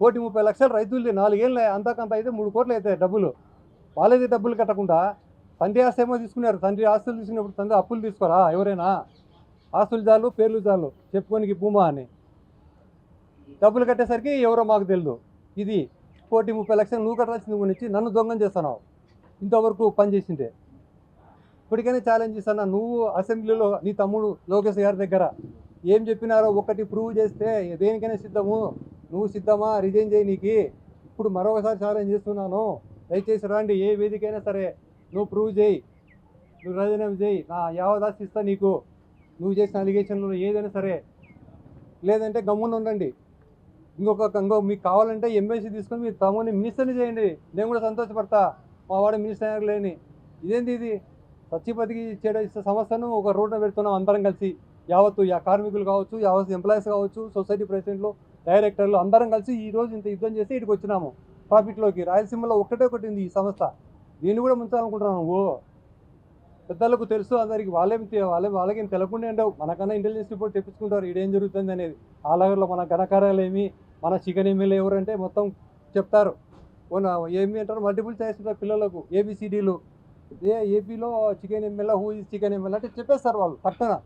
కోటి ముప్పై లక్షలు రైతులది నాలుగేళ్ళు అంతకంత అయితే మూడు కోట్లు అవుతాయి డబ్బులు. వాళ్ళది డబ్బులు కట్టకుండా తండ్రి ఆస్తి ఏమో తీసుకున్నారు. తండ్రి ఆస్తులు తీసుకున్నప్పుడు తండ్రి అప్పులు తీసుకోరా? ఎవరైనా? ఆస్తులు చాలు పేర్లు చాలు చెప్పుకోనికి భూమా అని. డబ్బులు కట్టేసరికి ఎవరో మాకు తెలియదు ఇది కోటి ముప్పై లక్షలు నువ్వు కట్టాల్సింది గురించి నన్ను దొంగం చేస్తున్నావు. ఇంతవరకు పనిచేసింటే ఇప్పటికైనా ఛాలెంజ్ చేస్తున్నా నువ్వు అసెంబ్లీలో నీ తమ్ముడు లోకేష్ గారి దగ్గర ఏం చెప్పినారో ఒకటి ప్రూవ్ చేస్తే దేనికైనా సిద్ధము? నువ్వు సిద్ధమా? రిజైన్ చేయి నీకు. ఇప్పుడు మరొకసారి ఛాలెంజ్ చేస్తున్నాను. దయచేసి రండి. ఏ వేదికైనా సరే నువ్వు ప్రూవ్ చేయి. నువ్వు రాజీనామా చేయి. నా యావదాస్తి ఇస్తా నీకు. నువ్వు చేసిన అలిగేషన్లు ఏదైనా సరే. లేదంటే గమ్మున ఉండండి. ఇంకొక ఇంకో మీకు కావాలంటే ఎంఎస్సీ తీసుకొని మీరు తమ్ముని మినిస్టర్ని చేయండి. నేను కూడా సంతోషపడతా. మా వాడు మినిస్టర్ లేని. ఇదేంటి ఇది? సత్యపతికి చేయడం ఇచ్చే సమస్యను ఒక రోడ్డున పెడుతున్నాం అందరం కలిసి. యావత్తు యా కార్మికులు కావచ్చు యావత్ ఎంప్లాయీస్ కావచ్చు సొసైటీ ప్రెసిడెంట్లు డైరెక్టర్లు అందరం కలిసి ఈ రోజు ఇంత యుద్ధం చేసి ఇటుకు వచ్చినాము. ప్రాఫిట్లోకి రాయలసీమలో ఒకటే ఒకటి ఉంది ఈ సంస్థ. దీన్ని కూడా ముంచాలనుకుంటున్నాను ఓ పెద్దలకు తెలుసు అందరికి. వాళ్ళేం తె- వాళ్ళే వాళ్ళకేం తెలకుండా ఉండవు మనకన్నా ఇంటెలిజెన్స్ రిపోర్ట్ తెప్పించుకుంటారు. ఈడేం జరుగుతుంది అనేది. ఆ లగర్లో మన ఘనకార్యాలు ఏమి మన చికెన్ ఎమ్మెల్యే ఎవరంటే మొత్తం చెప్తారు. ఏమి అంటారు? మల్టిపుల్ చాయిస్ ఉంటారు పిల్లలకు. ఏబిసిడీలు ఏ ఏపీలో chicken MLA who is chicken MLA అంటే చెప్పేస్తారు వాళ్ళు పక్కన.